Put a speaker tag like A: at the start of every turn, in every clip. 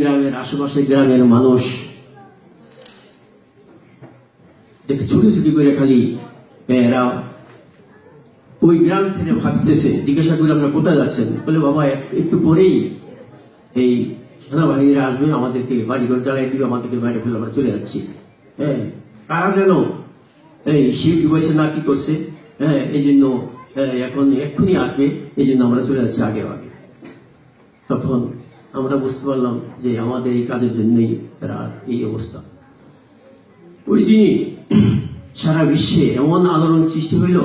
A: গ্রামের আশেপাশের গ্রামের মানুষ দেখে ছুটি ছুটি করে খালি এরা ওই গ্রাম থেকে ভাগতেছে। জিজ্ঞাসা করে আপনারা কোথায় যাচ্ছেন? বলে বাবা একটু পরেই এই সেনাবাহিনীরা আসবে আমাদেরকে বাড়িঘর জ্বালাই দিবে আমাদেরকে বাইরে ফেলে আমরা চলে যাচ্ছি। হ্যাঁ তারা যেন এই শিব ডুবেছে না কি করছে? হ্যাঁ এই জন্য হ্যাঁ, এখন এক্ষুনি আসবে এই জন্য আমরা চলে যাচ্ছি আগে আগে। তখন আমরা বুঝতে পারলাম যে আমাদের এই কাজের জন্যই তারা এই অবস্থা। ওই দিনই সারা বিশ্বে এমন আলোড়ন সৃষ্টি হইল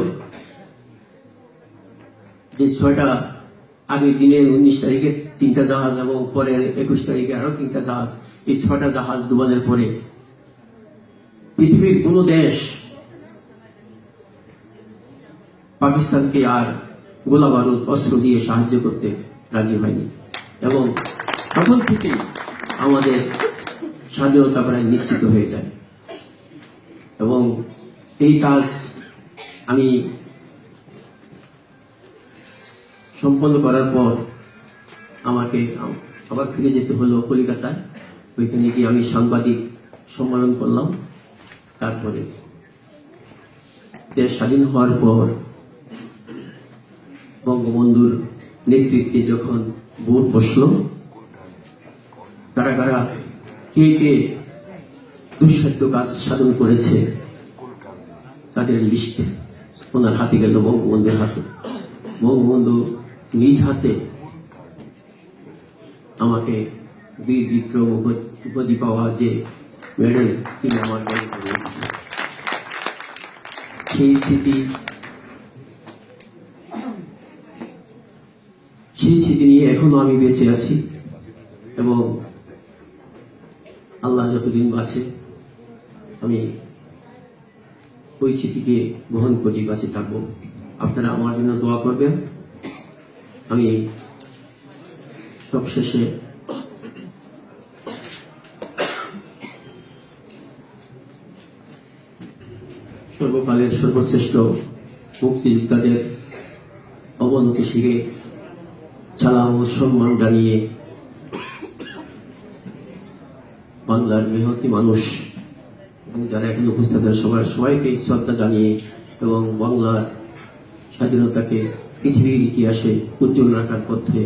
A: যে ছয়টা আগের দিনের উনিশ তারিখে তিনটা জাহাজ এবং পরের একুশ তারিখে আরও তিনটা জাহাজ, এই ছয়টা জাহাজ ডুবানোর পরে পৃথিবীর কোনো দেশ পাকিস্তানকে আর গোলা বারুদ, অস্ত্র দিয়ে সাহায্য করতে রাজি হয়নি। এবং তখন থেকেই আমাদের স্বাধীনতা প্রায় নিশ্চিত হয়ে যায়। এবং এই কাজ আমি সম্পন্ন করার পর আমাকে আবার ফিরে যেতে হলো কলিকাতায়। ওইখানে গিয়ে আমি সাংবাদিক সম্মেলন করলাম। তারপরে দেশ স্বাধীন হওয়ার পর বঙ্গবন্ধুর নেতৃত্বে যখন ভোট বসল কারা কারা? কে কে দুঃসাধ্য কাজ সাধন করেছে? তাদের লিস্ট ওনার হাতে গেল বঙ্গবন্ধুর হাতে। বঙ্গবন্ধু নিজ হাতে আমাকে বীর বিক্রম উপ- উপাধি পাওয়া যে মেডেল তিনি আমার সেই স্মৃতি সেই স্মৃতি নিয়ে এখনও আমি বেঁচে আছি এবং আল্লাহ যতদিন বাঁচে, আমি ওই স্মৃতিকে গ্রহণ করি, বাঁচে থাকব। আপনারা আমার জন্য দোয়া করবেন। আমি সবশেষে সর্বকালের সর্বশ্রেষ্ঠ মুক্তিযোদ্ধাদের অবনতি শিখে সালাম ও সম্মান জানিয়ে বাংলার মেহনতি মানুষ। এবং যারা এখানে উপস্থিত আছেন, সবার সবাইকে শ্রদ্ধা জানিয়ে এবং বাংলার স্বাধীনতাকে পৃথিবীর ইতিহাসে উজ্জ্বল রাখার পথে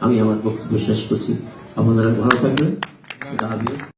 A: আমি আমার বক্তব্য শেষ করছি। আপনারা ভালো থাকবেন।